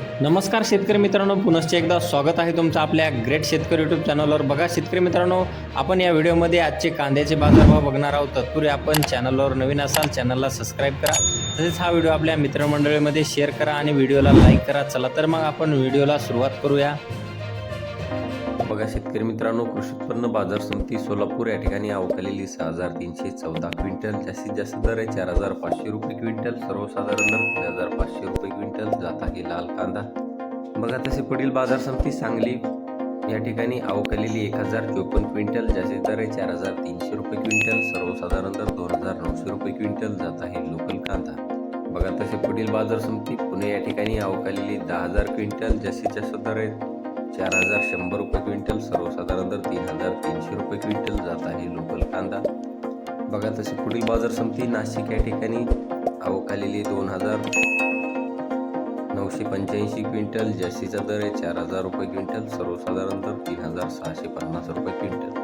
नमस्कार शेतकरी मित्रांनो पुनश्च एकदा स्वागत आहे तुमचं आपल्या ग्रेट शेतकरी यूट्यूब चॅनलवर बघा शेतकरी मित्रांनो आपण या व्हिडिओमध्ये आजचे कांद्याचे बाजारभाव बघणार आहोत. तत्पूर्वी आपण चॅनलवर नवीन असाल चॅनलला सबस्क्राईब करा. तसेच हा व्हिडिओ आपल्या मित्रमंडळीमध्ये शेअर करा आणि व्हिडिओला लाईक करा. चला तर मग आपण व्हिडिओला सुरुवात करूया. बघा शेतकरी मित्रांनो कृषी उत्पन्न बाजार समिती सोलापूर या ठिकाणी अवकालेली सहा हजार तीनशे चौदा क्विंटल जास्तीत जास्त दर आहे चार हजार पाचशे रुपये क्विंटल सर्वसाधारण दर तीन हजार पाचशे रुपये क्विंटल जात आहे लाल कांदा. बघा तसे पुढील बाजार समिती सांगली. या ठिकाणी अवकालेली एक हजार चोपन्न क्विंटल जास्तीत दर आहे चार हजार तीनशे रुपये क्विंटल सर्वसाधारण दर दोन हजार नऊशे रुपये क्विंटल जात आहे लोकल कांदा. बघा तसे पुढील बाजार समिती पुणे या ठिकाणी अवकालेली दहा हजार क्विंटल जास्तीत जास्त दर आहे चार हजार शंभर रुपये क्विंटल सर्वसाधारण दर तीन हजार तीनशे रुपये क्विंटल जात आहे लोकल कांदा. बघा तसे पुढील बाजार समिती नाशिक या ठिकाणी अवकालेली दोन हजार नऊशे पंच्याऐंशी क्विंटल जास्तीचा दर आहे चार हजार रुपये क्विंटल सर्वसाधारण दर तीन हजार सहाशे पन्नास रुपये क्विंटल.